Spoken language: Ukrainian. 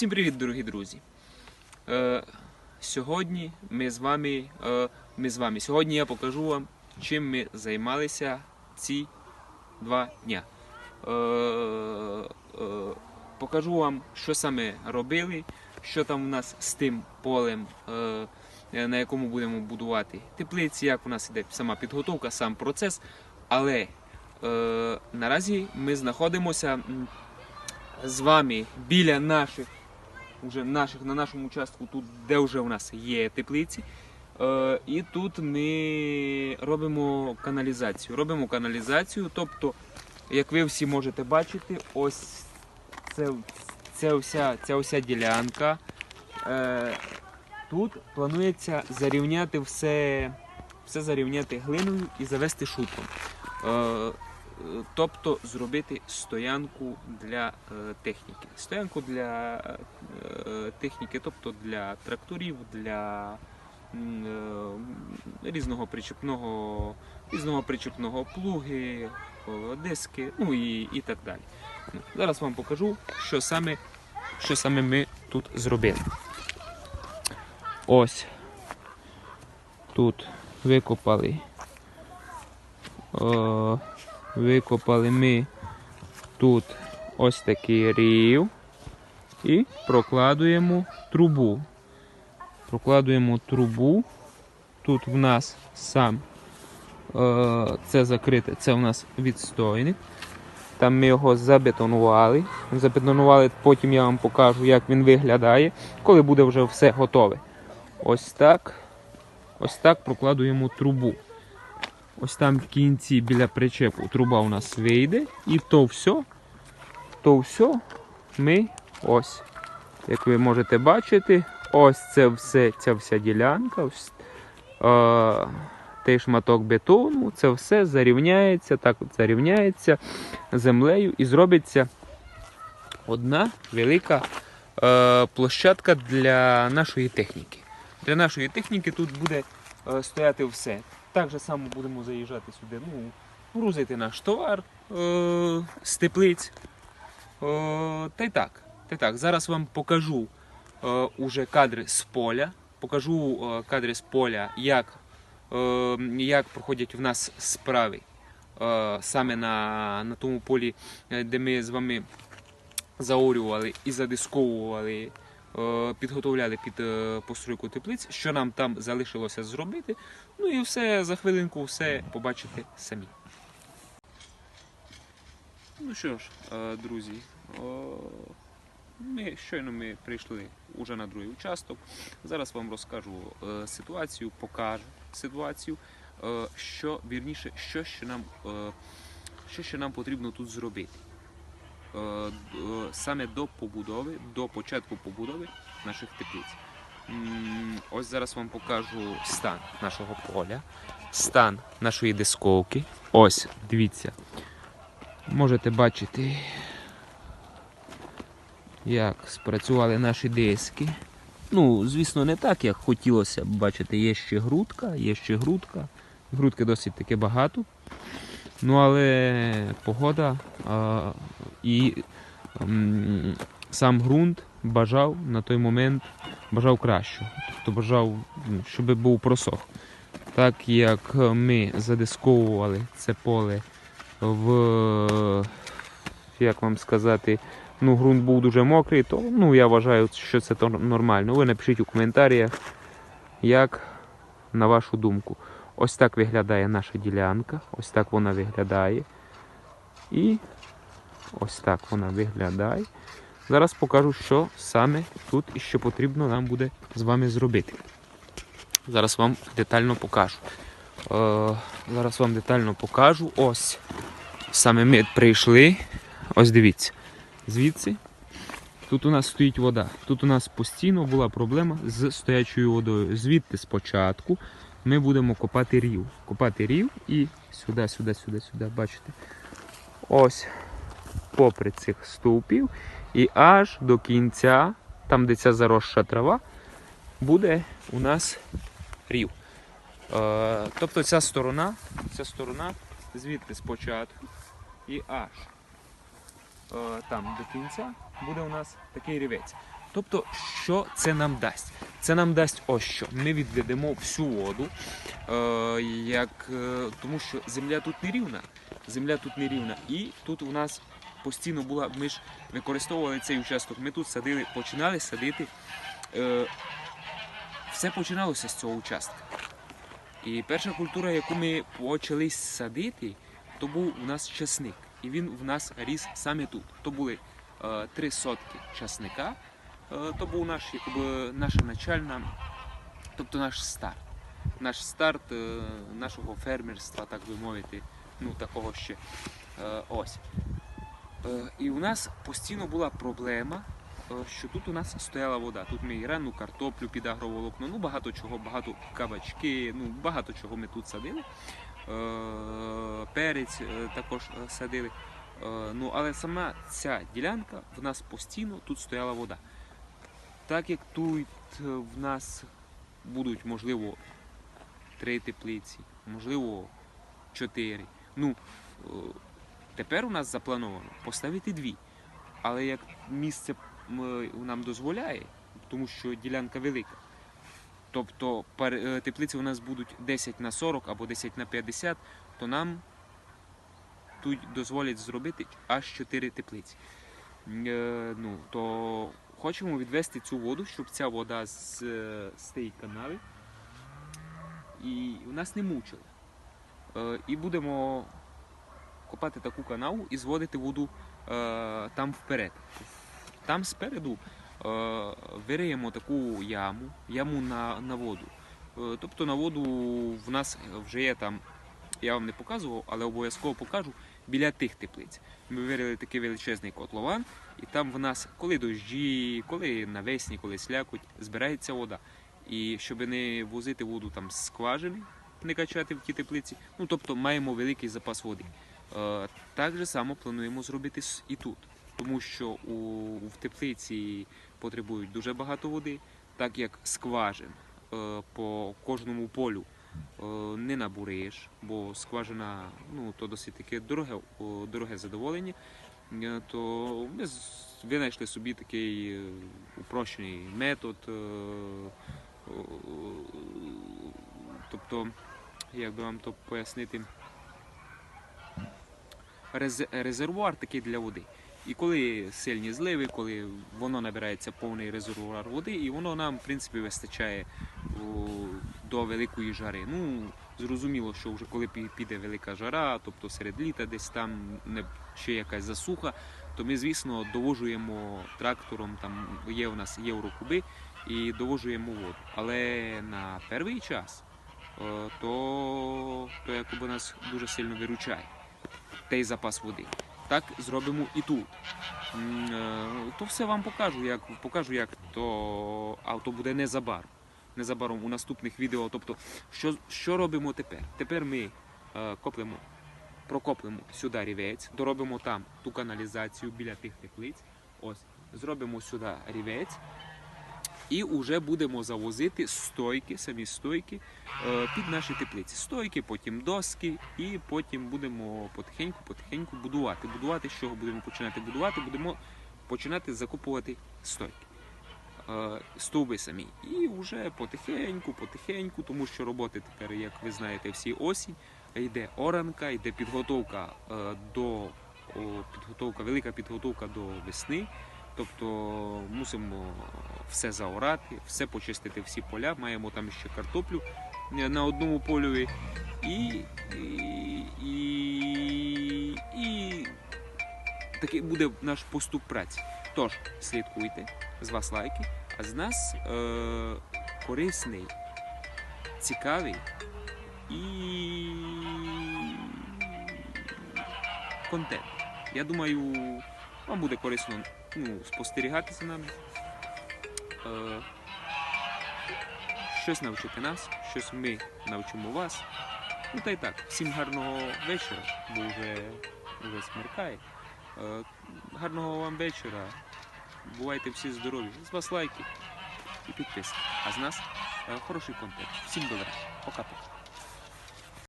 Всім привіт, дорогі друзі. Е, сьогодні ми з вами. Е, ми з вами. Сьогодні я покажу вам, чим ми займалися ці два дня. Е, е, покажу вам, що саме робили, що там у нас з тим полем, е, на якому будемо будувати теплиці, як у нас іде сама підготовка, сам процес. Але е, наразі ми знаходимося з вами біля наших, уже наших на нашому участку, тут, де вже у нас є теплиці. Е, і тут ми робимо каналізацію. Робимо каналізацію, тобто, як ви всі можете бачити, ось це, це вся, ця вся ділянка. Е, тут планується зарівняти все, все зарівняти глиною і завести. Е, тобто зробити стоянку для е, техніки. Стоянку для е, техніки, тобто для тракторів, для е, різного причепного, різного причепного плуги, диски, ну і, і так далі. Зараз вам покажу, що саме, що саме ми тут зробили. Ось тут викопали. О, викопали ми тут ось такий рів і прокладуємо трубу. Прокладуємо трубу. Тут в нас сам е, це закрите, це у нас відстойник. Там ми його забетонували. Забетонували, потім я вам покажу, як він виглядає, коли буде вже все готове. Ось так. Ось так прокладуємо трубу. Ось там в кінці біля причепу труба у нас вийде. І то все, то все ми ось, як ви можете бачити, ось це все, ця вся ділянка, ось, е, той шматок бетону, це все зарівняється, так от зарівняється землею і зробиться одна велика е, площадка для нашої техніки. Для нашої техніки тут буде е, стояти все. Так же само будемо заїжджати сюди, ну, грузити наш товар е, з теплиць. Е, та й так. Та й так. Зараз вам покажу е, уже кадри з поля. Покажу кадри з поля, як, як проходять в нас справи саме на, на тому полі, де ми з вами заорювали і задисковували, підготовляли під е, постройку теплиць, що нам там залишилося зробити. Ну і все за хвилинку все побачите самі. Ну що ж, е, друзі, ми щойно ми прийшли уже на другий участок. Зараз вам розкажу е, ситуацію, покажу ситуацію, е, що вірніше, що ще нам, е, що ще нам потрібно тут зробити. Е, е, Саме до побудови, до початку побудови наших теплиць. Ось зараз вам покажу стан нашого поля, стан нашої дисковки. Ось, дивіться. Можете бачити, як спрацювали наші диски. Ну, звісно, не так, як хотілося б бачити. Є ще грудка, є ще грудка. Грудки досить таки багато. Ну, але погода і м, сам ґрунт бажав на той момент бажав кращого. Тобто бажав, щоб був просох. Так як ми задисковували це поле в, як вам сказати, ну, ґрунт був дуже мокрий, то ну, я вважаю, що це нормально. Ви напишіть у коментарях, як на вашу думку. Ось так виглядає наша ділянка, ось так вона виглядає. І ось так вона виглядає. Зараз покажу, що саме тут і що потрібно нам буде з вами зробити. Зараз вам детально покажу. Е, зараз вам детально покажу. Ось саме ми прийшли. Ось дивіться. Звідси. Тут у нас стоїть вода. Тут у нас постійно була проблема з стоячою водою. Звідти спочатку ми будемо копати рів. Копати рів і сюди, сюди, сюди, сюди. Бачите? Ось попри цих стовпів. І аж до кінця, там де ця заросша трава, буде у нас рів. Е, тобто ця сторона, ця сторона звідти спочатку і аж е, там до кінця буде у нас такий рівець. Тобто, що це нам дасть? Це нам дасть ось що. Ми відведемо всю воду, е, як, е, тому що земля тут не рівна. Земля тут не рівна. І тут у нас постійно була, ми ж використовували цей участок. Ми тут садили, починали садити. Е, все починалося з цього участка. І перша культура, яку ми почали садити, то був у нас часник. І він в нас ріс саме тут. То були е, три сотки часника. Е, то був наш, якби, наша начальна, тобто наш старт. Наш старт е, нашого фермерства, так би мовити, ну такого ще. Е, ось. Е, і у нас постійно була проблема, е, що тут у нас стояла вода. Тут ми і картоплю під агроволокно, ну багато чого, багато кабачки, ну багато чого ми тут садили. Е, Перець також садили. Ну, але сама ця ділянка в нас постійно тут стояла вода. Так як тут в нас будуть, можливо, три теплиці, можливо, чотири. Ну, тепер у нас заплановано поставити дві. Але як місце нам дозволяє, тому що ділянка велика. Тобто е, теплиці у нас будуть 10 на 40 або 10 на 50, то нам тут дозволять зробити аж 4 теплиці. Е, ну, то хочемо відвести цю воду, щоб ця вода з, е, з тієї канави і нас не мучила. Е, і будемо копати таку канаву і зводити воду е, там вперед. Там спереду е, вириємо таку яму, яму на, на воду. Е, тобто на воду в нас вже є там, я вам не показував, але обов'язково покажу біля тих теплиць. Ми вирили такий величезний котлован, і там в нас, коли дощі, коли навесні, коли слякоть, збирається вода. І щоб не возити воду там з скважини, не качати в ті теплиці, ну тобто маємо великий запас води. Е, Так же само плануємо зробити і тут, тому що у, в теплиці потребують дуже багато води, так як скважин е, по кожному полю е, не набуриш, бо скважина ну, то досить таке дороге, дороге задоволення. То ми винайшли собі такий упрощений метод. Тобто, як би вам то пояснити, резервуар такий для води. І коли сильні зливи, коли воно набирається повний резервуар води, і воно нам, в принципі, вистачає о, до великої жари. Ну, зрозуміло, що вже коли піде велика жара, тобто серед літа десь там ще якась засуха, то ми, звісно, довожуємо трактором, там є у нас єврокуби, і довожуємо воду. Але на перший час то, то якоби нас дуже сильно виручає той запас води. Так зробимо і тут. Е, То все вам покажу, як покажу, як то авто буде незабаром. Незабаром у наступних відео. Тобто, що, що робимо тепер? Тепер ми е, коплемо, прокоплемо сюди рівець, доробимо там ту каналізацію біля тих теплиць. Ось, зробимо сюди рівець. І вже будемо завозити стойки, самі стойки е, під наші теплиці. Стойки, потім доски, і потім будемо потихеньку-потихеньку будувати. Будувати, з чого будемо починати будувати? Будемо починати закупувати стойки. Е, Стовби самі. І вже потихеньку, потихеньку, тому що роботи тепер, як ви знаєте, всі осінь. Йде оранка, йде підготовка е, до підготовка, велика підготовка до весни. Тобто мусимо все заорати, все почистити, всі поля. Маємо там ще картоплю на одному польові. І, і, і, і такий буде наш поступ праці. Тож, слідкуйте, з вас лайки, а з нас е, корисний, цікавий і контент. Я думаю, вам буде корисно ну, спостерігати за нами. Е, щось навчити нас, щось ми навчимо вас. Ну та й так, всім гарного вечора, бо вже, вже смеркає. Е, гарного вам вечора. Бувайте всі здорові. З вас лайки і підписки. А з нас е, хороший контент. Всім добра. Пока-пока.